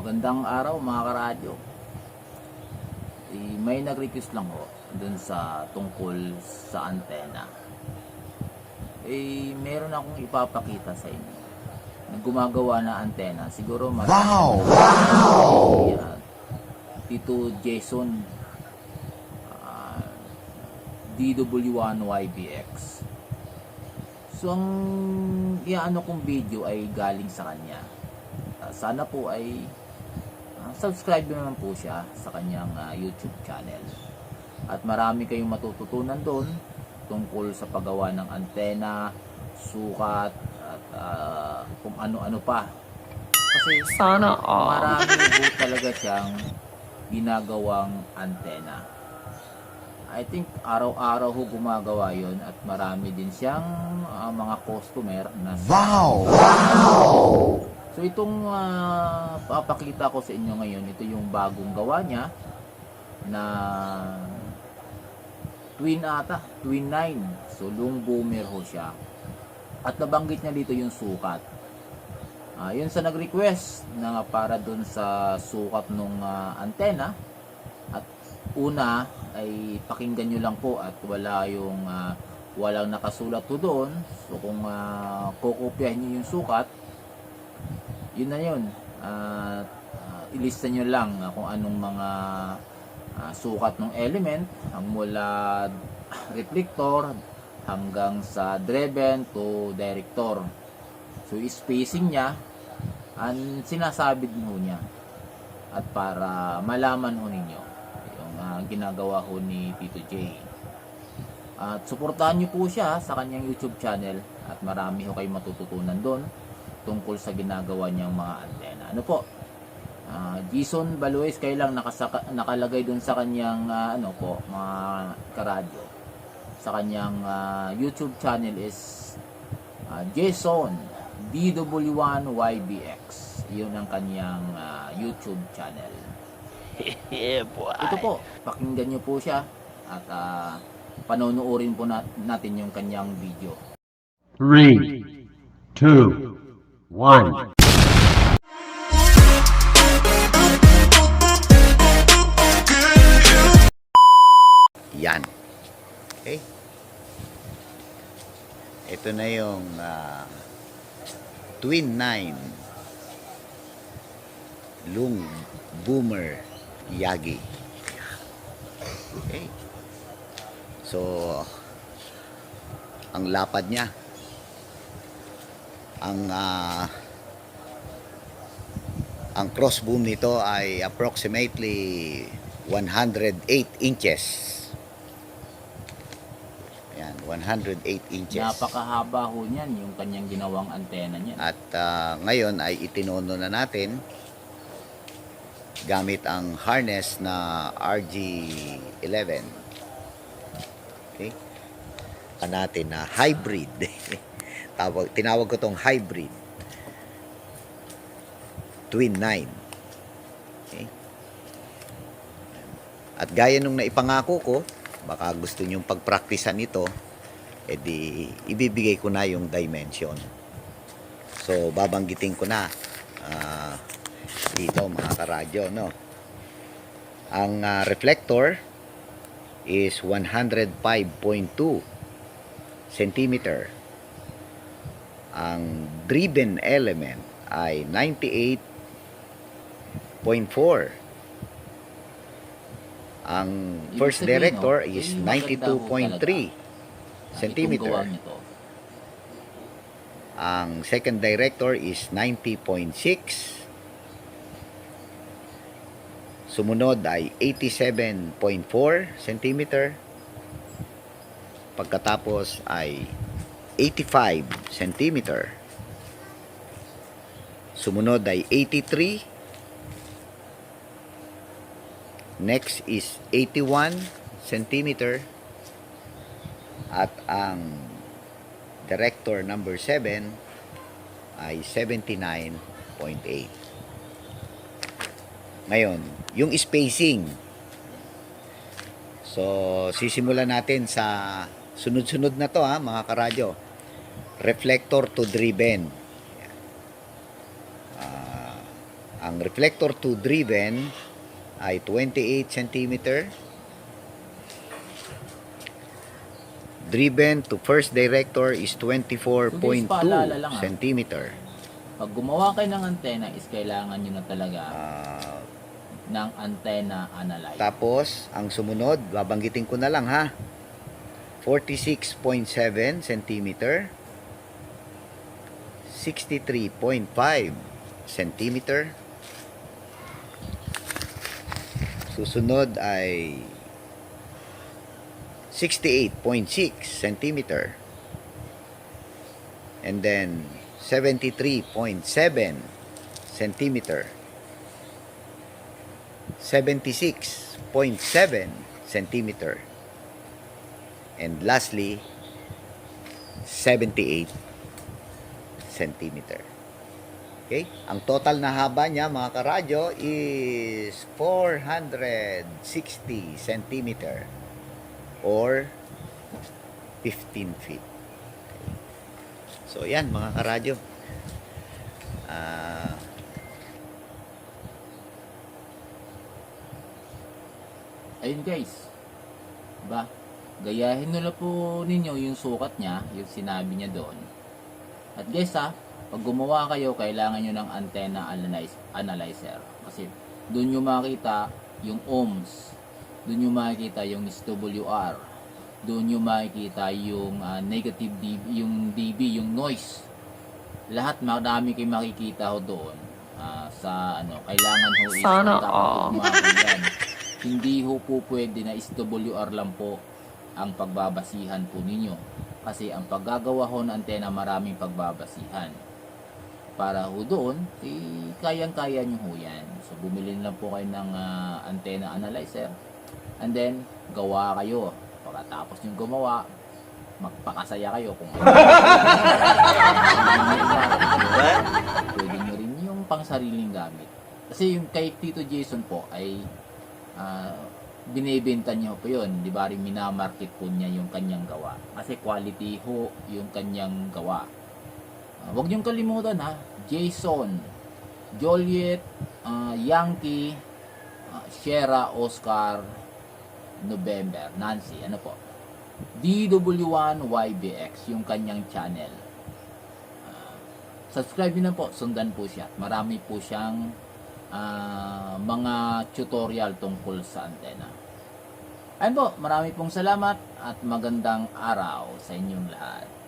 Magandang araw mga karadyo. Eh, may nag-request lang ho dun sa tungkol sa antena. Eh, meron akong ipapakita sa inyo. Gumagawa na antena. Siguro marami. Wow! Wow! Tito Jason ah, DW1YBX. So, ang iaano kong video ay galing sa kanya. Ah, sana po ay ah, subscribe naman po siya sa kanyang ah, YouTube channel. At marami kayong matututunan doon tungkol sa paggawa ng antena, sukat, at ah, kung ano-ano pa. Kasi Sana all. marami po talaga siyang ginagawang antena. I think araw-araw ho gumagawa yon at marami din siyang ah, mga customer na Wow! So itong ah, papakita ko sa inyo ngayon, ito yung bagong gawa niya na twin ata, twin 9. So long boomer ho siya. At nabanggit niya dito yung sukat. Ah, yun sa nag-request na para dun sa sukat nung ah, antena. At una ay pakinggan nyo lang po at wala yung ah, walang nakasulat to doon. So kung uh, kukopyahin nyo yung sukat, yun na yun. At ah, ilista nyo lang ah, kung anong mga ah, sukat ng element ang mula reflector hanggang sa driven to director. So spacing niya ang sinasabit mo niya at para malaman ho ninyo yung ah, ginagawa ho ni Tito J. At suportahan niyo po siya sa kanyang YouTube channel at marami ho kayong matututunan doon tungkol sa ginagawa niyang mga antena. Ano po? Ah, Jason Balues kayo lang nakasaka, nakalagay doon sa kanyang ah, ano po, mga karadyo. Sa kanyang ah, YouTube channel is ah, Jason DW1YBX. Yun ang kanyang ah, YouTube channel. yeah, boy. Ito po, pakinggan niyo po siya at ah, panonoodin po nat- natin yung kanyang video. Three, two, one. Yan. Okay? Ito na yung ah, Twin 9 Lung Boomer Yagi. Okay. So, ang lapad niya. Ang ah, ang cross boom nito ay approximately 108 inches. Yan, 108 inches. Napakahaba ho niyan yung kanyang ginawang antena niya. At ah, ngayon ay itinono na natin gamit ang harness na RG11. Okay? Ang natin na hybrid. Tawag, tinawag ko tong hybrid. Twin 9. Okay? At gaya nung naipangako ko, baka gusto nyong pagpraktisan ito, edi ibibigay ko na yung dimension. So, babanggitin ko na ah, dito mga karadyo, no? Ang ah, reflector is 105.2 centimeter. Ang driven element ay 98.4. Ang first director no, is maganda ho 92.3 talaga. Ah, centimeter. Ang second director is 90.6. Sumunod ay 87.4 cm. Pagkatapos ay 85 cm. Sumunod ay 83. Next is 81 cm. At ang director number 7 ay 79.8. Ngayon, yung spacing. So, sisimulan natin sa sunod-sunod na to ha, mga karadyo. Reflector to driven. Ah, Ang reflector 2 driven ay 28 cm. Driven to first director is 24.2 paalala lang, ah. cm. Pag gumawa kayo ng antena is kailangan nyo na talaga Ah, ng antenna analyzer. tapos, ang sumunod, babanggitin ko na lang ha. 46.7 cm. 63.5 cm. Susunod ay 68.6 cm. And then 73.7 cm. 76.7 centimeter. And lastly, 78 centimeter. Okay? Ang total na haba niya, mga karadyo, is 460 centimeter or 15 feet. So, yan, mga karadyo. Ah... Ayun guys. Ba? Gayahin nyo na po ninyo yung sukat niya, yung sinabi niya doon. At guys ha, pag gumawa kayo, kailangan nyo ng antenna analyze, analyzer. Kasi doon nyo makita yung ohms. Doon nyo makikita yung SWR. Doon nyo makikita yung ah, negative dB, yung dB, yung noise. Lahat marami kayo makikita ho doon. Ah, sa ano, kailangan ho is Sana yan. Hindi ho po pwede na SWR lang po ang pagbabasihan po ninyo. Kasi ang paggagawa ho ng antena maraming pagbabasihan. Para ho doon, eh, kayang-kaya nyo ho yan. So bumili lang po kayo ng ah, antenna analyzer. And then, gawa kayo. Pagkatapos nyo gumawa, magpakasaya kayo kung ano. Pwede nyo rin yung pang sariling gamit. Kasi yung kay Tito Jason po ay ah, binibenta niya po yun. Di ba rin minamarket po niya yung kanyang gawa. Kasi quality ho yung kanyang gawa. Ah, huwag niyong kalimutan ha. Jason, Joliet, ah, Yankee, ah, Sierra, Oscar, November, Nancy, ano po. DW1YBX, yung kanyang channel. Ah, subscribe nyo na po, sundan po siya. Marami po siyang ah, mga tutorial tungkol sa antena. Ayun po, marami pong salamat at magandang araw sa inyong lahat.